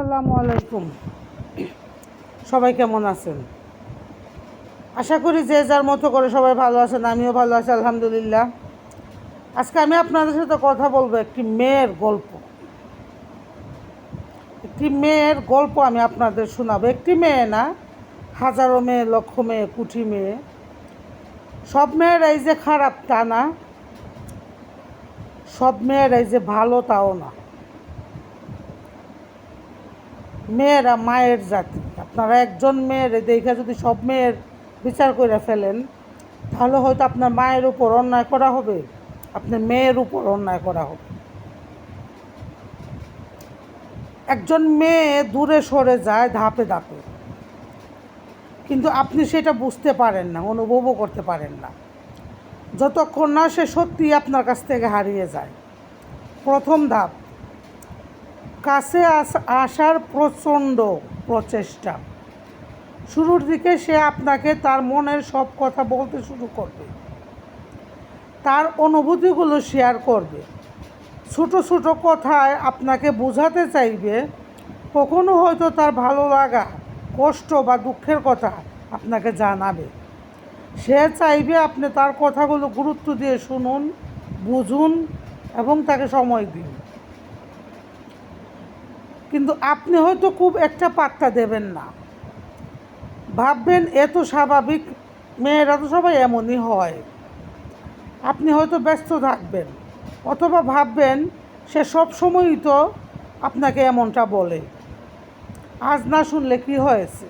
আসসালামু আলাইকুম। সবাই কেমন আছেন? আশা করি যে যার মতো করে সবাই ভালো আছেন, আমিও ভালো আছি, আলহামদুলিল্লাহ। আজকে আমি আপনাদের সাথে কথা বলব একটি মেয়ের গল্প। একটি মেয়ের গল্প আমি আপনাদের শোনাবো। একটি মেয়ে না, হাজারো মেয়ে, লক্ষ মেয়ে, কুঠি মেয়ে। সব মেয়েরাই যে খারাপ তা না, সব মেয়েরাই যে ভালো তাও না। মেয়েরা মায়ের জাতি। আপনারা একজন মেয়ের দেখে যদি সব মেয়ের বিচার করে ফেলেন, তাহলে হয়তো আপনার মায়ের উপর অন্যায় করা হবে, আপনার মেয়ের উপর অন্যায় করা হবে। একজন মেয়ে দূরে সরে যায় ধাপে ধাপে। কিন্তু আপনি সেটা বুঝতে পারেন না, অনুভবও করতে পারেন না। যতক্ষণ না সে সত্যি আপনার কাছ থেকে হারিয়ে যায়। প্রথম ধাপ কাছে আস- আসার প্রচণ্ড প্রচেষ্টা। শুরুর দিকে সে আপনাকে তার মনের সব কথা বলতে শুরু করবে। তার অনুভূতিগুলো শেয়ার করবে। ছোট ছোট কথায় আপনাকে বোঝাতে চাইবে, কখনো হয়তো তার ভালো লাগা, কষ্ট বা দুঃখের কথা আপনাকে জানাবে। সে চাইবে আপনি তার কথাগুলো গুরুত্ব দিয়ে শুনুন, বুঝুন এবং তাকে সময় দিন। কিন্তু আপনি হয়তো খুব একটা পাত্তা দেবেন না। ভাববেন, এ তো স্বাভাবিক, মেয়েরা তো সবাই এমনই হয়। আপনি হয়তো ব্যস্ত থাকবেন, অথবা ভাববেন, সে সব সময়ই তো আপনাকে এমনটা বলে। আজ না শুনলে কি হয়েছে?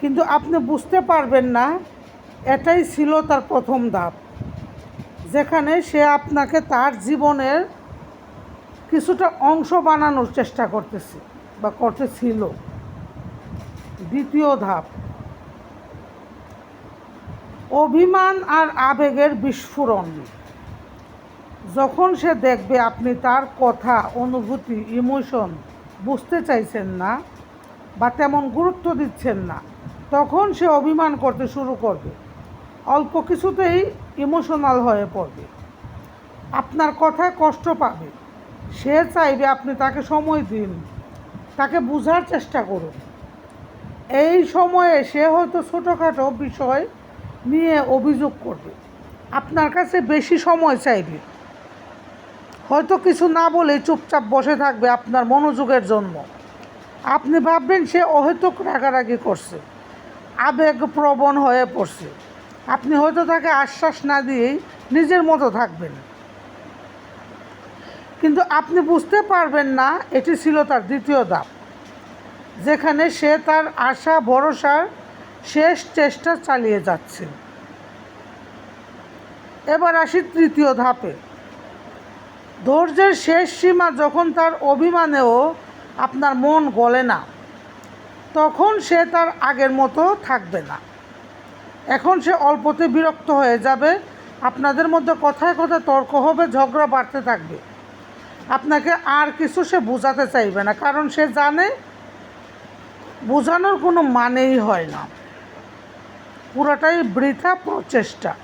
কিন্তু আপনি বুঝতে পারবেন না, এটাই ছিল তার প্রথম ধাপ, যেখানে সে আপনাকে তার জীবনের কিছুটা অংশ বানানোর চেষ্টা করতেছে বা করতেছিল। দ্বিতীয় ধাপ। অভিমান আর আবেগের বিস্ফোরণ। যখন সে দেখবে আপনি তার কথা, অনুভূতি, ইমোশন বুঝতে চাইছেন না বা তেমন গুরুত্ব দিচ্ছেন না, তখন সে অভিমান করতে শুরু করবে। অল্প কিছুতেই ইমোশনাল হয়ে পড়বে। আপনার কথায় কষ্ট পাবে। সে চাইবে আপনি তাকে সময় দিন, তাকে বোঝার চেষ্টা করুন। এই সময়ে সে হয়তো ছোটোখাটো বিষয় নিয়ে অভিযোগ করবে। আপনার কাছে বেশি সময় চাইবে। হয়তো কিছু না বলে চুপচাপ বসে থাকবে আপনার মনোযোগের জন্য। আপনি ভাববেন সে অহেতুক রাগারাগি করছে আবেগ প্রবণ হয়ে পড়ছে। আপনি হয়তো তাকে আশ্বাস না দিয়েই নিজের মতো থাকবেন। কিন্তু আপনি বুঝতে পারবেন না, এটি ছিল তার দ্বিতীয় ধাপ। যেখানে সে তার আশা, ভরসার শেষ চেষ্টা চালিয়ে যাচ্ছে। এবার আসি তৃতীয় ধাপে। ধৈর্যের শেষ সীমা যখন তার অভিমানেও আপনার মন গলে না, তখন সে তার আগের মতো থাকবে না। এখন সে অল্পতে বিরক্ত হয়ে যাবে, আপনাদের মধ্যে কথায় কথায় তর্ক হবে, ঝগড়া বাড়তে থাকবে। আপনাকে আর কিছু সে বোঝাতে চাইবে না, কারণ সে জানে বোঝানোর কোনো মানেই হয় না। পুরোটাই বৃথা প্রচেষ্টা।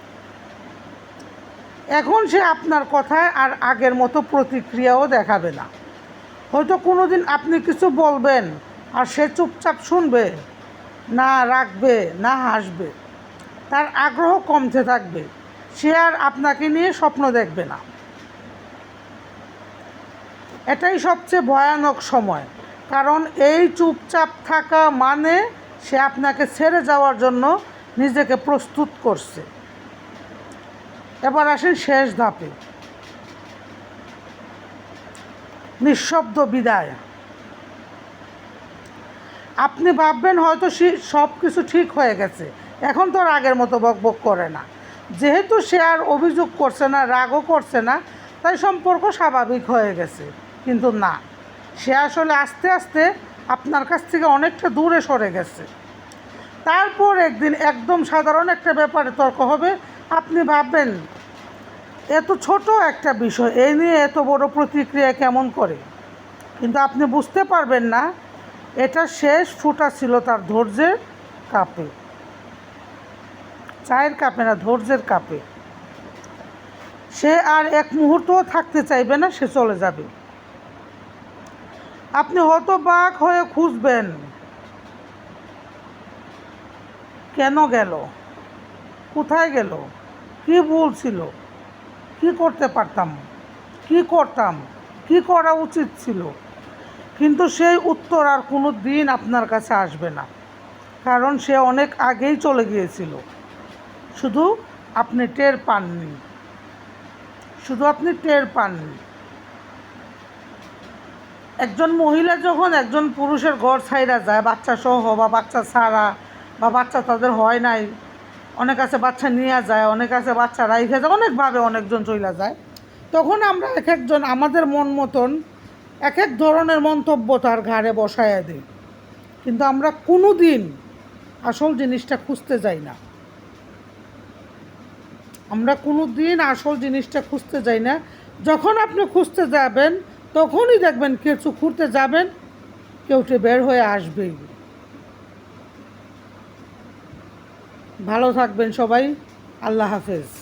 এখন সে আপনার কথায় আর আগের মতো প্রতিক্রিয়াও দেখাবে না। হয়তো কোনো দিন আপনি কিছু বলবেন আর সে চুপচাপ শুনবে, না রাখবে, না হাসবে। তার আগ্রহ কমতে থাকবে। সে আর আপনাকে নিয়ে স্বপ্ন দেখবে না। এটাই সবচেয়ে ভয়ানক সময়। কারণ এই চুপচাপ থাকা মানে সে আপনাকে ছেড়ে যাওয়ার জন্য নিজেকে প্রস্তুত করছে। এবার আসেন শেষ ধাপে। নিঃশব্দ বিদায়। আপনি ভাববেন হয়তো সব কিছু ঠিক হয়ে গেছে। এখন তো রাগের মতো বকবক করে না। যেহেতু সে আর অভিযোগ করছে না, রাগও করছে না, তাই সম্পর্ক স্বাভাবিক হয়ে গেছে। কিন্তু না। সে আসলে আস্তে আস্তে আপনার কাছ থেকে অনেকটা দূরে সরে গেছে। তারপর একদিন একদম সাধারণ একটা ব্যাপারে তর্ক হবে। আপনি ভাববেন, এত ছোট একটা বিষয়, এই নিয়ে এত বড় প্রতিক্রিয়া কেমন করে? কিন্তু আপনি বুঝতে পারবেন না, এটা শেষ ফুটা ছিল তার ধৈর্যের কাপে। চায়ের কাপে না, ধৈর্যের কাপে। সে আর এক মুহূর্তও থাকতে চাইবে না, সে চলে যাবে। আপনি হতবাক হয়ে খুঁজবেন। কেন গেল? কোথায় গেল? কি ভুল ছিল? কি করতে পারতাম? কি করতাম? কি করা উচিত ছিল? কিন্তু সেই উত্তর আর কোনো দিন আপনার কাছে আসবে না। কারণ সে অনেক আগেই চলে গিয়েছিল। শুধু আপনি টের পাননি। শুধু আপনি টের পাননি। একজন মহিলা যখন একজন পুরুষের ঘর ছাইরা যায়, বাচ্চা সহ বা বাচ্চা ছাড়া বা বাচ্চা তাদের হয় নাই, অনেক আছে বাচ্চা নিয়ে যায়, অনেক আছে বাচ্চা রাইখে যায়, অনেকভাবে অনেকজন চইলা যায়, তখন আমরা এক একজন, আমাদের মন মতন এক এক ধরনের মন্তব্য তার ঘাড়ে বসায়া দিই। কিন্তু আমরা কোনো দিন আসল জিনিসটা খুঁজতে যাই না। আমরা কোনো দিন আসল জিনিসটা খুঁজতে যাই না। যখন আপনি খুঁজতে যাবেন তখনই দেখবেন কিছু ঘুরতে যাবেন কেউটে বের হয়ে আসবেই। ভালো থাকবেন সবাই আল্লাহ হাফেজ।